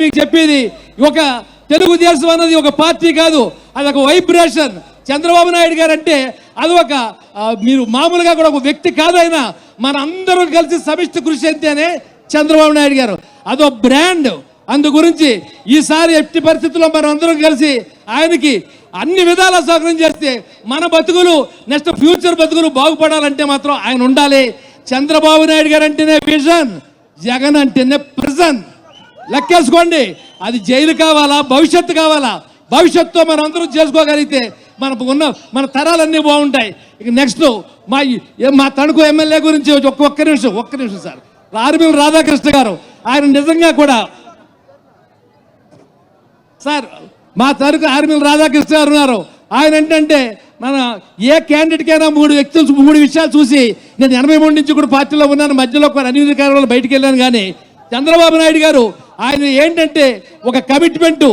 మీకు చెప్పేది ఒక తెలుగుదేశం అన్నది ఒక పార్టీ కాదు అది ఒక వైబ్రేషన్. చంద్రబాబు నాయుడు గారు అంటే అది ఒక మీరు మామూలుగా కూడా ఒక వ్యక్తి కాదైనా మన అందరం కలిసి సమిష్టి కృషి అంతేనే చంద్రబాబు నాయుడు గారు. అదో బ్రాండ్. అందు గురించి ఈసారి ఎట్టి పరిస్థితుల్లో మనం అందరం కలిసి ఆయనకి అన్ని విధాల సౌకర్యం చేస్తే మన బతుకులు నెక్స్ట్ ఫ్యూచర్ బతుకులు బాగుపడాలంటే మాత్రం ఆయన ఉండాలి. చంద్రబాబు నాయుడు గారు అంటేనే విజన్ జగన్ అంటేనే ప్రజెంట్ లెక్కేసుకోండి. అది జైలు కావాలా? భవిష్యత్తు కావాలా? భవిష్యత్తుతో మనం అందరం చేసుకోగలిగితే మనకు ఉన్న మన తరాలన్నీ బాగుంటాయి. ఇక నెక్స్ట్ మా ఈ- మా తణుకు ఎమ్మెల్యే గురించి ఒక్క నిమిషం ఒక్క నిమిషం సార్. ఆర్మీల రాధాకృష్ణ గారు ఆయన నిజంగా కూడా సార్ మా తరకు ఆర్మీల రాధాకృష్ణ గారు ఉన్నారు. ఆయన ఏంటంటే మన ఏ క్యాండిడేట్కైనా మూడు వ్యక్తులు మూడు విషయాలు చూసి నేను ఎనభై మూడు నుంచి కూడా పార్టీలో ఉన్నాను మధ్యలో ఒక అన్ని బయటికి వెళ్ళాను కానీ చంద్రబాబు నాయుడు గారు ఆయన ఏంటంటే ఒక కమిట్మెంటు